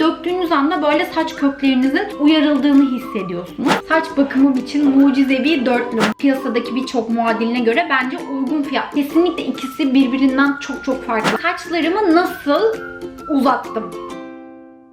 Döktüğünüz anda böyle saç köklerinizin uyarıldığını hissediyorsunuz. Saç bakımım için mucizevi dörtlü. Piyasadaki birçok muadiline göre bence uygun fiyat. Kesinlikle ikisi birbirinden çok çok farklı. Saçlarımı nasıl uzattım?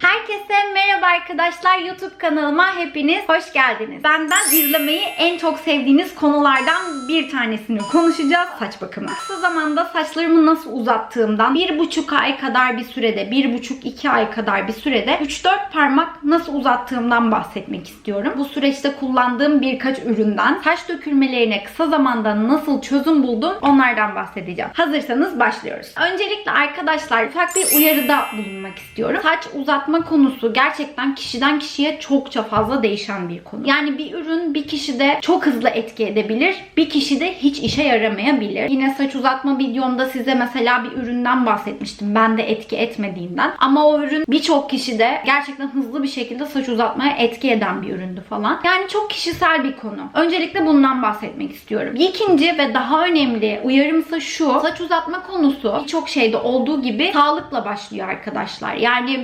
Herkese merhaba arkadaşlar. YouTube kanalıma hepiniz hoş geldiniz. Benden izlemeyi en çok sevdiğiniz konulardan bir tanesini konuşacağız. Saç bakımı. Kısa zamanda saçlarımı nasıl uzattığımdan bir buçuk ay kadar bir sürede, bir buçuk iki ay kadar bir sürede 3-4 parmak nasıl uzattığımdan bahsetmek istiyorum. Bu süreçte kullandığım birkaç üründen, saç dökülmelerine kısa zamanda nasıl çözüm buldum onlardan bahsedeceğim. Hazırsanız başlıyoruz. Öncelikle arkadaşlar ufak bir uyarıda bulunmak istiyorum. Saç uzatma konusu gerçekten kişiden kişiye çokça fazla değişen bir konu. Yani bir ürün bir kişide çok hızlı etki edebilir, bir kişide hiç işe yaramayabilir. Yine saç uzatma videomda size mesela bir üründen bahsetmiştim. Ben de etki etmediğinden. Ama o ürün birçok kişide gerçekten hızlı bir şekilde saç uzatmaya etki eden bir üründü falan. Yani çok kişisel bir konu. Öncelikle bundan bahsetmek istiyorum. İkinci ve daha önemli uyarımsa şu. Saç uzatma konusu birçok şeyde olduğu gibi sağlıkla başlıyor arkadaşlar. Yani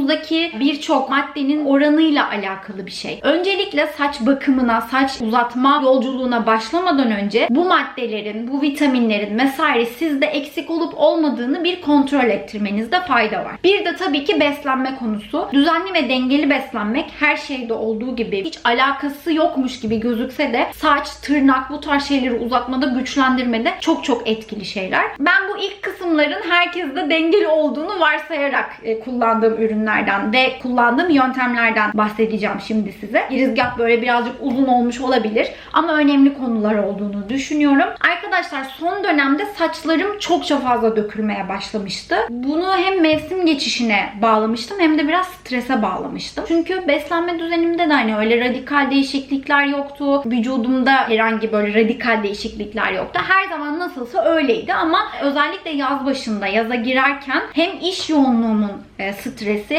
vücudunuzdaki birçok maddenin oranıyla alakalı bir şey. Öncelikle saç bakımına, saç uzatma yolculuğuna başlamadan önce bu maddelerin, bu vitaminlerin vesaire sizde eksik olup olmadığını bir kontrol ettirmenizde fayda var. Bir de tabii ki beslenme konusu. Düzenli ve dengeli beslenmek her şeyde olduğu gibi hiç alakası yokmuş gibi gözükse de saç, tırnak bu tarz şeyleri uzatmada, güçlendirmede çok çok etkili şeyler. Ben bu ilk kısımların herkeste dengeli olduğunu varsayarak e, kullandığım ürünlerden ve kullandığım yöntemlerden bahsedeceğim şimdi size. Girizgah böyle birazcık uzun olmuş olabilir ama önemli konular olduğunu düşünüyorum. Arkadaşlar son dönemde saçlarım çokça fazla dökülmeye başlamıştı. Bunu hem mevsim geçişine bağlamıştım hem de biraz strese bağlamıştım. Çünkü beslenme düzenimde de hani öyle radikal değişiklikler yoktu. Vücudumda herhangi böyle radikal değişiklikler yoktu. Her zaman nasılsa öyleydi ama özellikle yaz başında yaza girerken hem iş yoğunluğumun e,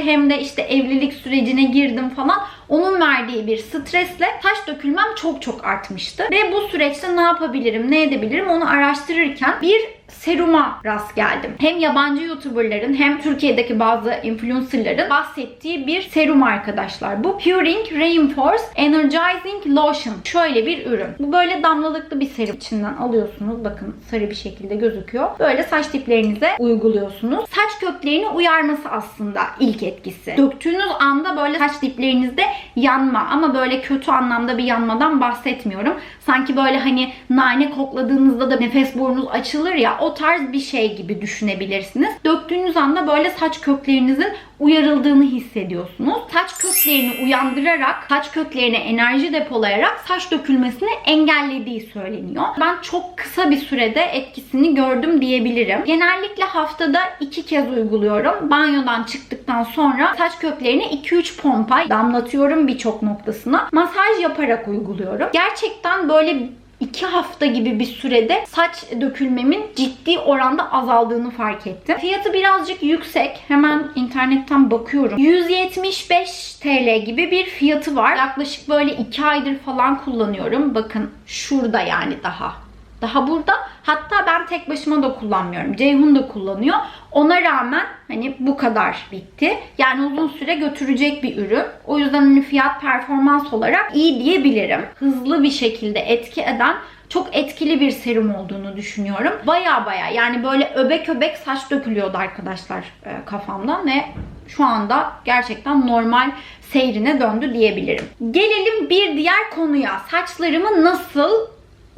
hem de işte evlilik sürecine girdim falan onun verdiği bir stresle saç dökülmem çok çok artmıştı. Ve bu süreçte ne yapabilirim, ne edebilirim onu araştırırken bir seruma rast geldim. Hem yabancı YouTuber'ların hem Türkiye'deki bazı influencer'ların bahsettiği bir serum arkadaşlar. Bu Puring Reinforce Energizing Lotion. Şöyle bir ürün. Bu böyle damlalıklı bir serum. içinden alıyorsunuz. Bakın sarı bir şekilde gözüküyor. Böyle saç diplerinize uyguluyorsunuz. Saç köklerini uyarması aslında ilk etkisi. Döktüğünüz anda böyle saç diplerinizde yanma ama böyle kötü anlamda bir yanmadan bahsetmiyorum. Sanki böyle hani nane kokladığınızda da nefes burnunuz açılır ya o tarz bir şey gibi düşünebilirsiniz. Döktüğünüz anda böyle saç köklerinizin uyarıldığını hissediyorsunuz. Saç köklerini uyandırarak, saç köklerine enerji depolayarak saç dökülmesini engellediği söyleniyor. Ben çok kısa bir sürede etkisini gördüm diyebilirim. Genellikle haftada iki kez uyguluyorum. Banyodan çıktıktan sonra saç köklerine 2-3 pompa damlatıyorum birçok noktasına. Masaj yaparak uyguluyorum. Gerçekten böyle 2 hafta gibi bir sürede saç dökülmemin ciddi oranda azaldığını fark ettim. Fiyatı birazcık yüksek. Hemen internetten bakıyorum. 175 TL gibi bir fiyatı var. Yaklaşık böyle 2 aydır falan kullanıyorum. Bakın şurada yani daha. Daha burada. Hatta ben tek başıma da kullanmıyorum. Ceyhun da kullanıyor. Ona rağmen hani bu kadar bitti. Yani uzun süre götürecek bir ürün. O yüzden hani fiyat performans olarak iyi diyebilirim. Hızlı bir şekilde etki eden çok etkili bir serum olduğunu düşünüyorum. Baya baya yani böyle öbek öbek saç dökülüyordu arkadaşlar e, kafamdan ve şu anda gerçekten normal seyrine döndü diyebilirim. Gelelim bir diğer konuya. Saçlarımı nasıl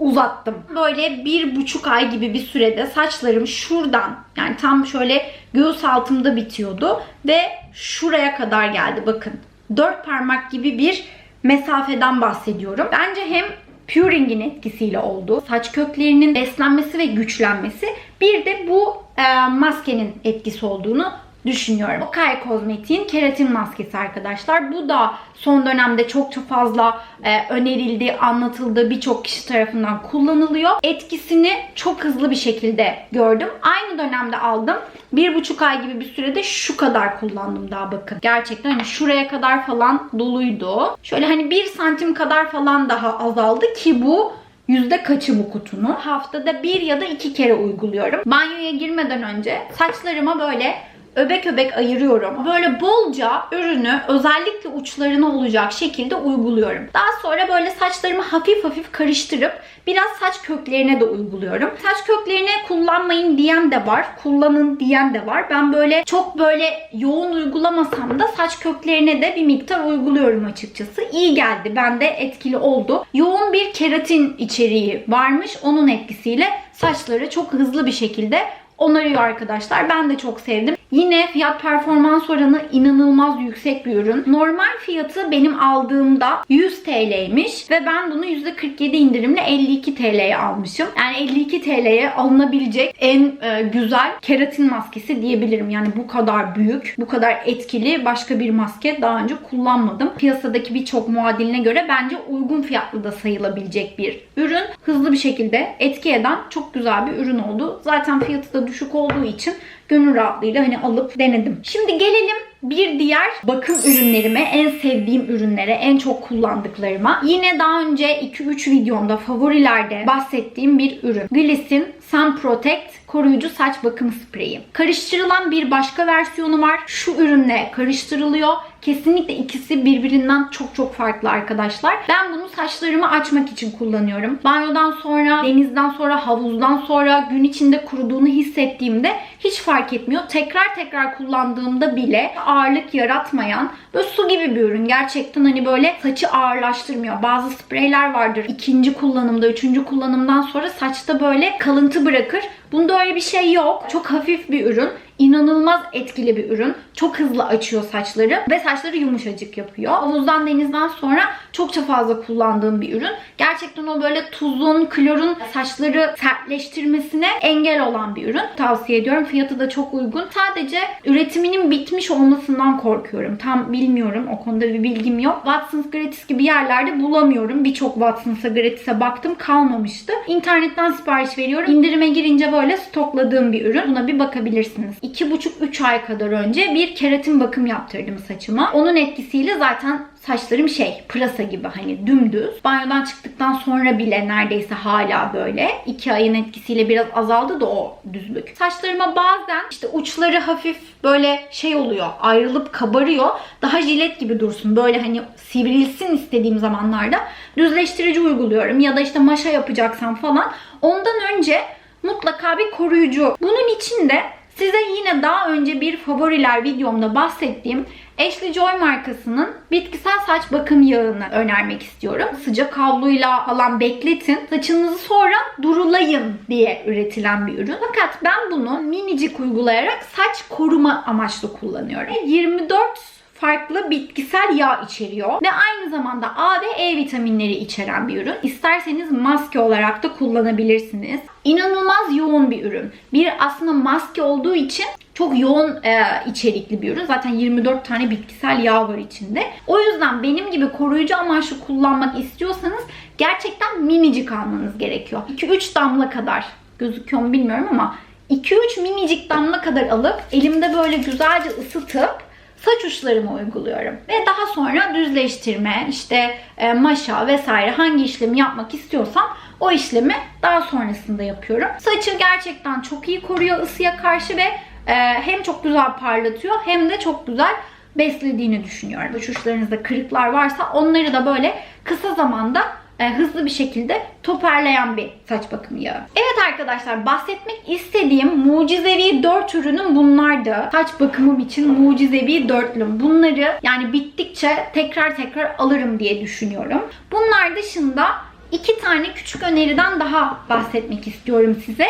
uzattım. Böyle bir buçuk ay gibi bir sürede saçlarım şuradan yani tam şöyle göğüs altımda bitiyordu ve şuraya kadar geldi bakın. Dört parmak gibi bir mesafeden bahsediyorum. Bence hem Puring'in etkisiyle oldu. Saç köklerinin beslenmesi ve güçlenmesi. Bir de bu e, maskenin etkisi olduğunu düşünüyorum. Okay Kozmetik'in keratin maskesi arkadaşlar. Bu da son dönemde çokça fazla e, önerildi, anlatıldı. Birçok kişi tarafından kullanılıyor. Etkisini çok hızlı bir şekilde gördüm. Aynı dönemde aldım. Bir buçuk ay gibi bir sürede şu kadar kullandım daha bakın. Gerçekten hani şuraya kadar falan doluydu. Şöyle hani bir santim kadar falan daha azaldı ki bu Yüzde kaçı bu kutunun? Haftada bir ya da iki kere uyguluyorum. Banyoya girmeden önce saçlarıma böyle öbek öbek ayırıyorum. Böyle bolca ürünü özellikle uçlarına olacak şekilde uyguluyorum. Daha sonra böyle saçlarımı hafif hafif karıştırıp biraz saç köklerine de uyguluyorum. Saç köklerine kullanmayın diyen de var. Kullanın diyen de var. Ben böyle çok böyle yoğun uygulamasam da saç köklerine de bir miktar uyguluyorum açıkçası. İyi geldi. Bende etkili oldu. Yoğun bir keratin içeriği varmış. Onun etkisiyle saçları çok hızlı bir şekilde onarıyor arkadaşlar. Ben de çok sevdim. Yine fiyat performans oranı inanılmaz yüksek bir ürün. Normal fiyatı benim aldığımda 100 TL'ymiş ve ben bunu %47 indirimle 52 TL'ye almışım. Yani 52 TL'ye alınabilecek en e, güzel keratin maskesi diyebilirim. Yani bu kadar büyük, bu kadar etkili başka bir maske daha önce kullanmadım. Piyasadaki birçok muadiline göre bence uygun fiyatlı da sayılabilecek bir ürün. Hızlı bir şekilde etki eden çok güzel bir ürün oldu. Zaten fiyatı da düşük olduğu için gönül rahatlığıyla hani alıp denedim. Şimdi gelelim bir diğer bakım ürünlerime, en sevdiğim ürünlere, en çok kullandıklarıma. Yine daha önce 2-3 videomda favorilerde bahsettiğim bir ürün. Gliss'in Sun Protect koruyucu saç bakım spreyi. Karıştırılan bir başka versiyonu var. Şu ürünle karıştırılıyor. Kesinlikle ikisi birbirinden çok çok farklı arkadaşlar. Ben bunu saçlarımı açmak için kullanıyorum. Banyodan sonra, denizden sonra, havuzdan sonra gün içinde kuruduğunu hissettiğimde hiç fark etmiyor. Tekrar tekrar kullandığımda bile ağırlık yaratmayan böyle su gibi bir ürün. Gerçekten hani böyle saçı ağırlaştırmıyor. Bazı spreyler vardır. ikinci kullanımda, üçüncü kullanımdan sonra saçta böyle kalıntı bırakır. Bunda öyle bir şey yok. Çok hafif bir ürün. İnanılmaz etkili bir ürün. Çok hızlı açıyor saçları ve saçları yumuşacık yapıyor. Havuzdan denizden sonra çokça fazla kullandığım bir ürün. Gerçekten o böyle tuzun, klorun saçları sertleştirmesine engel olan bir ürün. Tavsiye ediyorum. Fiyatı da çok uygun. Sadece üretiminin bitmiş olmasından korkuyorum. Tam bilmiyorum. O konuda bir bilgim yok. Watsons Gratis gibi yerlerde bulamıyorum. Birçok Watsons'a Gratis'e baktım kalmamıştı. İnternetten sipariş veriyorum. İndirime girince böyle stokladığım bir ürün. Buna bir bakabilirsiniz. 2,5-3 ay kadar önce bir keratin bakım yaptırdım saçıma. Onun etkisiyle zaten saçlarım şey pırasa gibi hani dümdüz. Banyodan çıktıktan sonra bile neredeyse hala böyle. 2 ayın etkisiyle biraz azaldı da o düzlük. Saçlarıma bazen işte uçları hafif böyle şey oluyor ayrılıp kabarıyor. Daha jilet gibi dursun. Böyle hani sivrilsin istediğim zamanlarda düzleştirici uyguluyorum. Ya da işte maşa yapacaksam falan. Ondan önce mutlaka bir koruyucu. Bunun için de Size yine daha önce bir favoriler videomda bahsettiğim Ashley Joy markasının bitkisel saç bakım yağını önermek istiyorum. Sıcak havluyla falan bekletin. Saçınızı sonra durulayın diye üretilen bir ürün. Fakat ben bunu minicik uygulayarak saç koruma amaçlı kullanıyorum. 24 farklı bitkisel yağ içeriyor ve aynı zamanda A ve E vitaminleri içeren bir ürün. İsterseniz maske olarak da kullanabilirsiniz. İnanılmaz yoğun bir ürün. Bir aslında maske olduğu için çok yoğun e, içerikli bir ürün. Zaten 24 tane bitkisel yağ var içinde. O yüzden benim gibi koruyucu amaçlı kullanmak istiyorsanız gerçekten minicik almanız gerekiyor. 2-3 damla kadar gözüküyor mu bilmiyorum ama 2-3 minicik damla kadar alıp elimde böyle güzelce ısıtıp saç uçlarıma uyguluyorum. Ve daha sonra düzleştirme, işte e, maşa vesaire hangi işlemi yapmak istiyorsam o işlemi daha sonrasında yapıyorum. Saçı gerçekten çok iyi koruyor ısıya karşı ve e, hem çok güzel parlatıyor hem de çok güzel beslediğini düşünüyorum. Saç uçlarınızda kırıklar varsa onları da böyle kısa zamanda e, hızlı bir şekilde toparlayan bir saç bakım yağı. Evet arkadaşlar bahsetmek istediğim mucizevi 4 ürünüm bunlardı. Saç bakımım için mucizevi dörtlüm. Bunları yani bittikçe tekrar tekrar alırım diye düşünüyorum. Bunlar dışında iki tane küçük öneriden daha bahsetmek istiyorum size.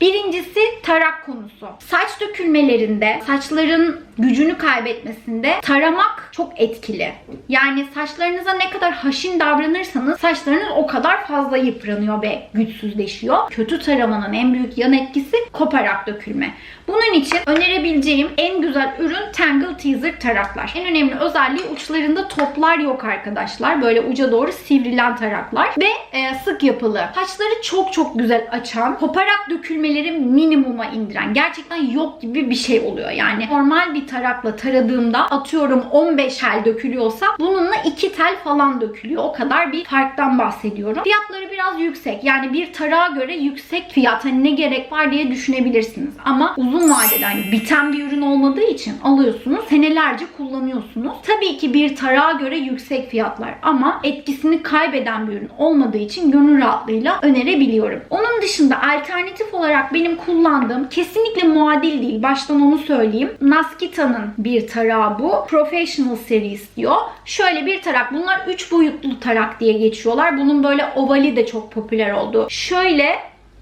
Birincisi tarak konusu. Saç dökülmelerinde, saçların gücünü kaybetmesinde taramak çok etkili. Yani saçlarınıza ne kadar haşin davranırsanız saçlarınız o kadar fazla yıpranıyor ve güçsüzleşiyor. Kötü taramanın en büyük yan etkisi koparak dökülme. Bunun için önerebileceğim en güzel ürün Tangle Teaser taraklar. En önemli özelliği uçlarında toplar yok arkadaşlar. Böyle uca doğru sivrilen taraklar ve e, sık yapılı. Saçları çok çok güzel açan, koparak dökülmeleri minimuma indiren, gerçekten yok gibi bir şey oluyor. Yani normal bir bir tarakla taradığımda atıyorum 15 tel dökülüyorsa bununla 2 tel falan dökülüyor. O kadar bir farktan bahsediyorum. Fiyatları biraz yüksek. Yani bir tarağa göre yüksek fiyat. Hani ne gerek var diye düşünebilirsiniz. Ama uzun vadede hani biten bir ürün olmadığı için alıyorsunuz. Senelerce kullanıyorsunuz. Tabii ki bir tarağa göre yüksek fiyatlar ama etkisini kaybeden bir ürün olmadığı için gönül rahatlığıyla önerebiliyorum. Onun dışında alternatif olarak benim kullandığım kesinlikle muadil değil. Baştan onu söyleyeyim. Naskita'nın bir tarağı bu. Professional Series diyor. Şöyle bir tarak. Bunlar 3 boyutlu tarak diye geçiyorlar. Bunun böyle ovali de çok popüler oldu. Şöyle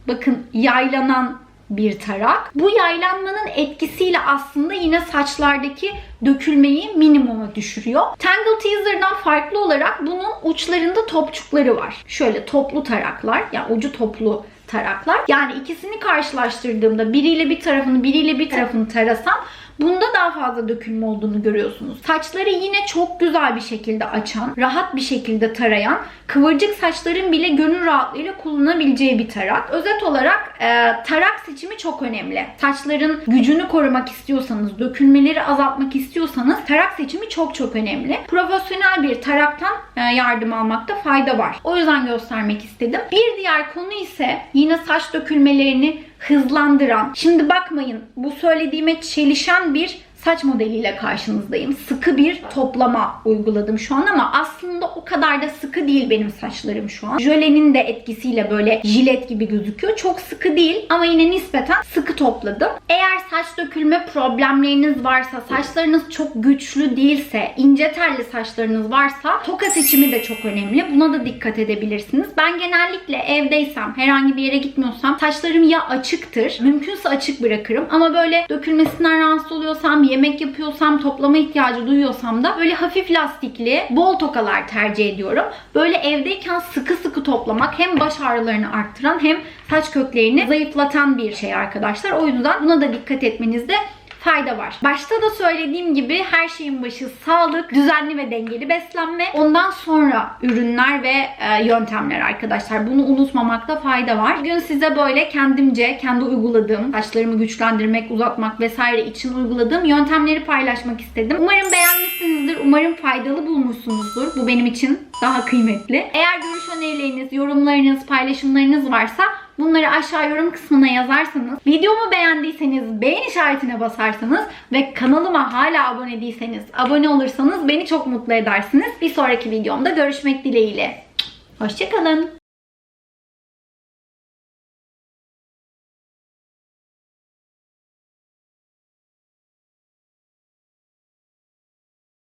bakın yaylanan bir tarak. Bu yaylanmanın etkisiyle aslında yine saçlardaki dökülmeyi minimuma düşürüyor. Tangle Teaser'dan farklı olarak bunun uçlarında topçukları var. Şöyle toplu taraklar, yani ucu toplu taraklar. Yani ikisini karşılaştırdığımda biriyle bir tarafını biriyle bir tarafını tarasam Bunda daha fazla dökülme olduğunu görüyorsunuz. Saçları yine çok güzel bir şekilde açan, rahat bir şekilde tarayan, kıvırcık saçların bile gönül rahatlığıyla kullanabileceği bir tarak. Özet olarak e, tarak seçimi çok önemli. Saçların gücünü korumak istiyorsanız, dökülmeleri azaltmak istiyorsanız tarak seçimi çok çok önemli. Profesyonel bir taraktan e, yardım almakta fayda var. O yüzden göstermek istedim. Bir diğer konu ise yine saç dökülmelerini hızlandıran. Şimdi bakmayın bu söylediğime çelişen bir saç modeliyle karşınızdayım. Sıkı bir toplama uyguladım şu an ama aslında o kadar da sıkı değil benim saçlarım şu an. Jölenin de etkisiyle böyle jilet gibi gözüküyor. Çok sıkı değil ama yine nispeten sıkı topladım. Eğer saç dökülme problemleriniz varsa, saçlarınız çok güçlü değilse, ince telli saçlarınız varsa toka seçimi de çok önemli. Buna da dikkat edebilirsiniz. Ben genellikle evdeysem, herhangi bir yere gitmiyorsam saçlarım ya açıktır, mümkünse açık bırakırım ama böyle dökülmesinden rahatsız oluyorsam, yemek yapıyorsam, toplama ihtiyacı duyuyorsam da böyle hafif lastikli, bol tokalar tercih ediyorum. Böyle evdeyken sıkı sıkı toplamak hem baş ağrılarını arttıran hem saç köklerini zayıflatan bir şey arkadaşlar. O yüzden buna da dikkat etmenizde fayda var. Başta da söylediğim gibi her şeyin başı sağlık, düzenli ve dengeli beslenme. Ondan sonra ürünler ve e, yöntemler arkadaşlar. Bunu unutmamakta fayda var. Bugün size böyle kendimce, kendi uyguladığım, saçlarımı güçlendirmek, uzatmak vesaire için uyguladığım yöntemleri paylaşmak istedim. Umarım beğenmişsinizdir. Umarım faydalı bulmuşsunuzdur. Bu benim için daha kıymetli. Eğer görüş önerileriniz, yorumlarınız, paylaşımlarınız varsa Bunları aşağı yorum kısmına yazarsanız, videomu beğendiyseniz beğen işaretine basarsanız ve kanalıma hala abone değilseniz abone olursanız beni çok mutlu edersiniz. Bir sonraki videomda görüşmek dileğiyle. Hoşçakalın.